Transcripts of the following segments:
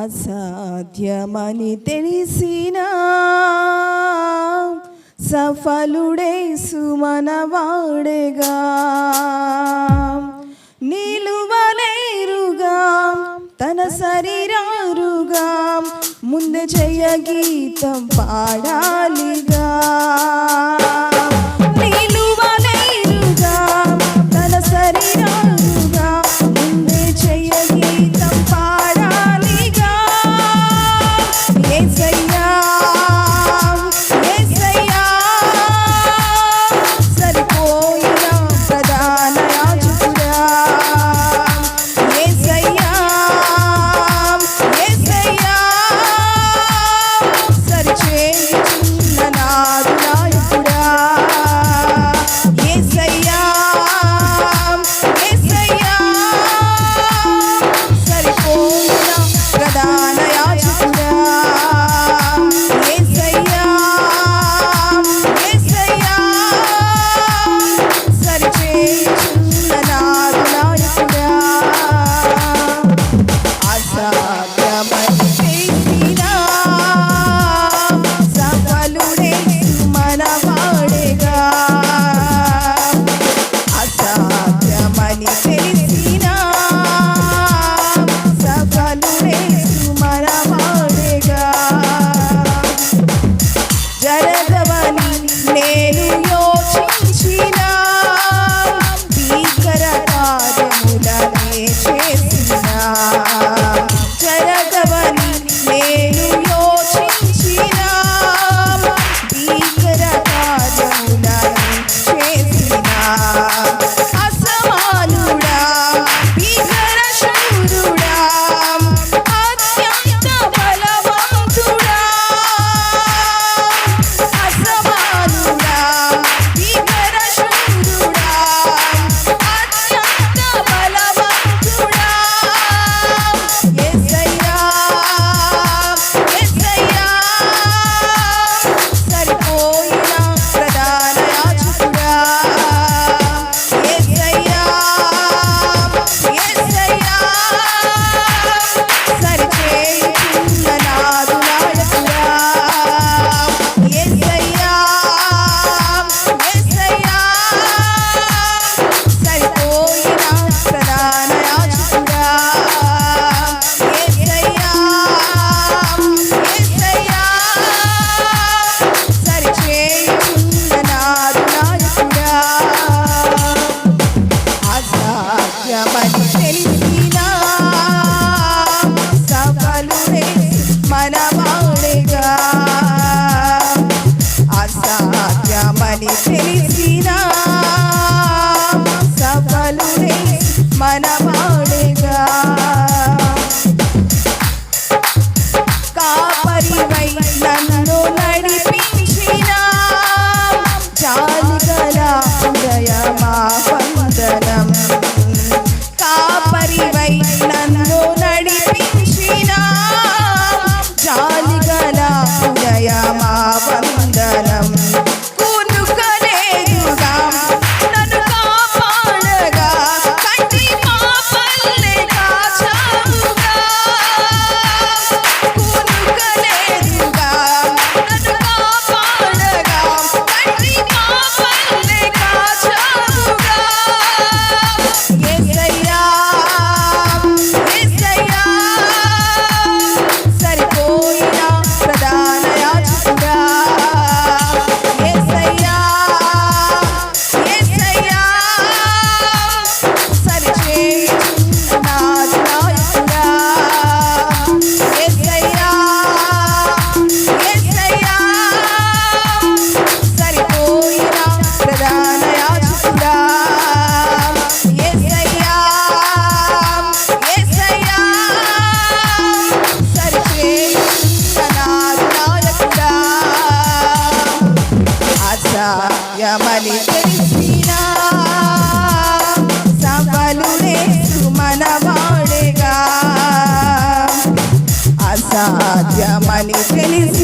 అసాధ్యమని తెలిసినా సఫలుడే సుమనవాడేగా. నిలువలేరుగా తన శరీరారుగా ముందే చెయ్య గీతం పాడాలిగా. feliz. మనమని తెలిసిన సవాలు రేసు మనవాడేగా అసాధ్యమని తెలిసి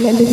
ஹலலு